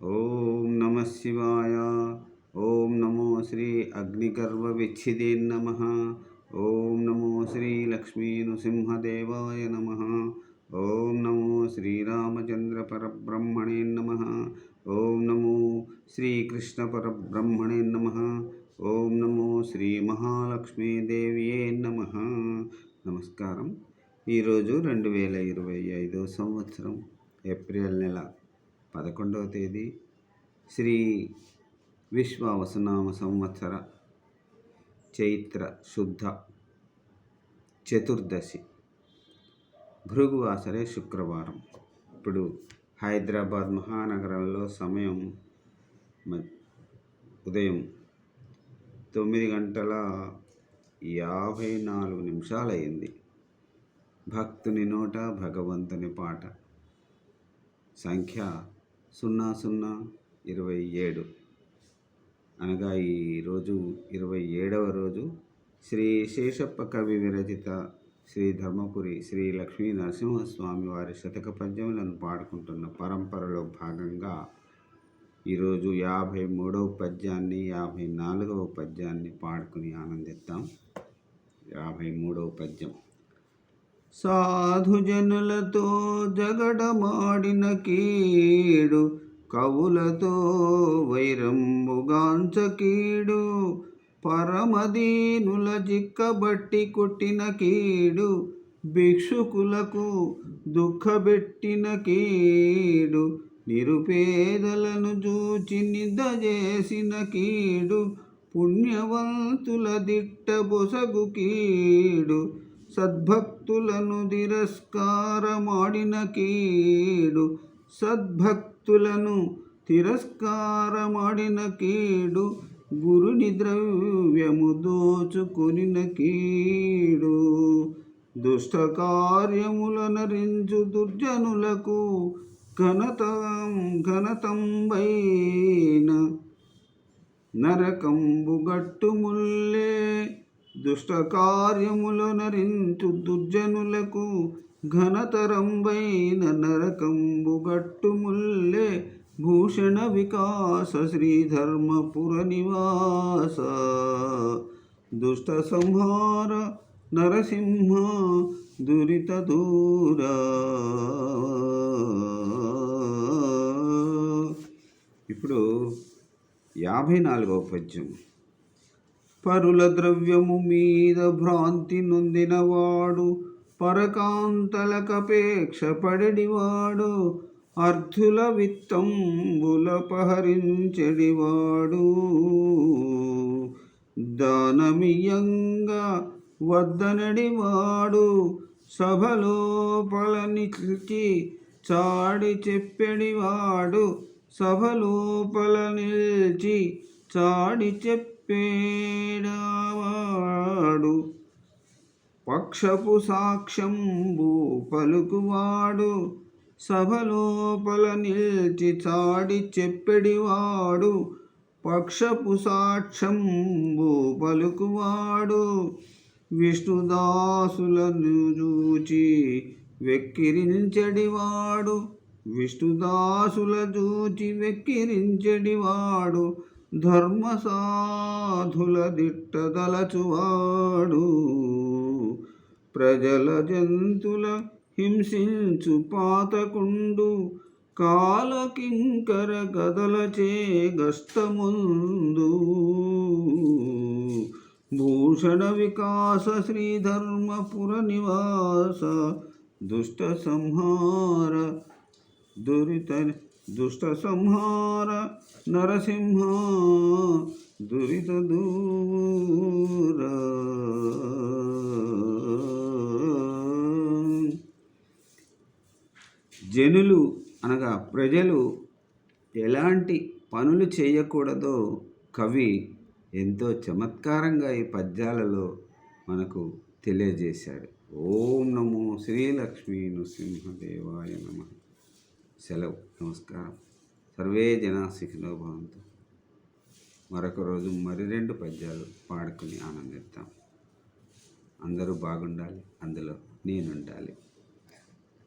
ఓం నమ శివాయ. ఓం నమో శ్రీ అగ్నిగర్భవిచ్ఛిదే నమ. ఓం నమో శ్రీ లక్ష్మీ నృసింహదేవాయ నమ. ఓం నమో శ్రీరామచంద్ర పరబ్రహ్మణే నమ. ఓం నమో శ్రీకృష్ణ పరబ్రహ్మణే నమ. ఓం నమో శ్రీ మహాలక్ష్మీదేవియే నమ. నమస్కారం. ఈరోజు రెండు వేల ఇరవై ఐదో సంవత్సరం ఏప్రిల్ నెల. పదకొండవ తేదీ శ్రీ విశ్వావసనామ సంవత్సర చైత్ర శుద్ధ చతుర్దశి. భృగువాసరే శుక్రవారం. ఇప్పుడు హైదరాబాద్ మహానగరంలో సమయం ఉదయం తొమ్మిది గంటల యాభై నాలుగు నిమిషాలు అయింది భక్తుని నోట భగవంతుని పాట. సంఖ్య సున్నా సున్నా ఇరవై ఏడు. అనగా ఈరోజు ఇరవై ఏడవ రోజు శ్రీ శేషప్ప కవి విరచిత శ్రీ ధర్మపురి శ్రీ లక్ష్మీ నరసింహస్వామి వారి శతక పద్యములను పాడుకుంటున్న పరంపరలో భాగంగా ఈరోజు యాభై మూడవ పద్యాన్ని యాభై నాలుగవ పద్యాన్ని పాడుకుని ఆనందిద్దాం. యాభై మూడవ పద్యం. సాధుజనులతో జగడమాడిన కీడు కవులతో వైరంబుగాంచ కీడు పరమదీనుల జిక్కబట్టి కొట్టిన కీడు భిక్షుకులకు దుఃఖబెట్టిన కీడు నిరుపేదలను చూచి నిద్ద చేసిన కీడు పుణ్యవంతుల దిట్ట బొసగు కీడు సద్భక్తులను తిరస్కారమాడిన కీడు సద్భక్తులను తిరస్కారమాడిన కీడు గురుని ద్రవ్యము దోచుకొనిన కీడు దుష్ట కార్యముల దుర్జనులకు ఘనతం ఘనతంబైన నరకంబుగట్టుముల్లే దుష్టకార్యములు దుష్ట కార్యముల నరించు దుర్జనులకు ఘనతరంబైన నరకంబు గట్టుముల్లే భూషణ వికాస శ్రీధర్మపుర నివాస. దుష్ట సంహార నరసింహ దురిత దూర. ఇప్పుడు యాభై నాలుగవ పద్యం. పరుల ద్రవ్యము మీద భ్రాంతి నొందినవాడు పరకాంతలకపేక్ష పడడివాడు అర్థుల విత్తం పహరించెడివాడు దానమియంగా వద్దనడివాడు సభలోపల నిలిచి చాడి చెప్పెడివాడు సభలోపల నిలిచి చాడి చెప్పేడవాడు. పక్షపు సాక్ష్యంబు పలుకువాడు. సభలోపల నిల్చి చాడి చెప్పెడివాడు. పక్షపు సాక్ష్యంబు పలుకువాడు. విష్ణుదాసులను చూచి వెక్కిరించడివాడు. విష్ణుదాసుల చూచి వెక్కిరించడివాడు. ధర్మ సాధుల దిట్టదలచువాడు ప్రజల జంతుల హింసించు పాతకుండు. కాలకింకర గదలచే గష్టముందు భూషణ వికాస శ్రీధర్మపుర నివాస. దుష్ట సంహార దురిత దుష్ట సంహార నరసింహ దురిత దూర. జనులు అనగా ప్రజలు ఎలాంటి పనులు చేయకూడదో కవి ఎంతో చమత్కారంగా ఈ పద్యాలలో మనకు తెలియజేశాడు. ఓం నమో శ్రీలక్ష్మీ నృసింహదేవాయ నమ. సెలవు. నమస్కారం. సర్వే జనా సుఖినో భవంతు. మరొక రోజు మరి రెండు పద్యాలు పాడుకుని ఆనందిద్దాం. అందరూ బాగుండాలి. అందులో నేనుండాలి.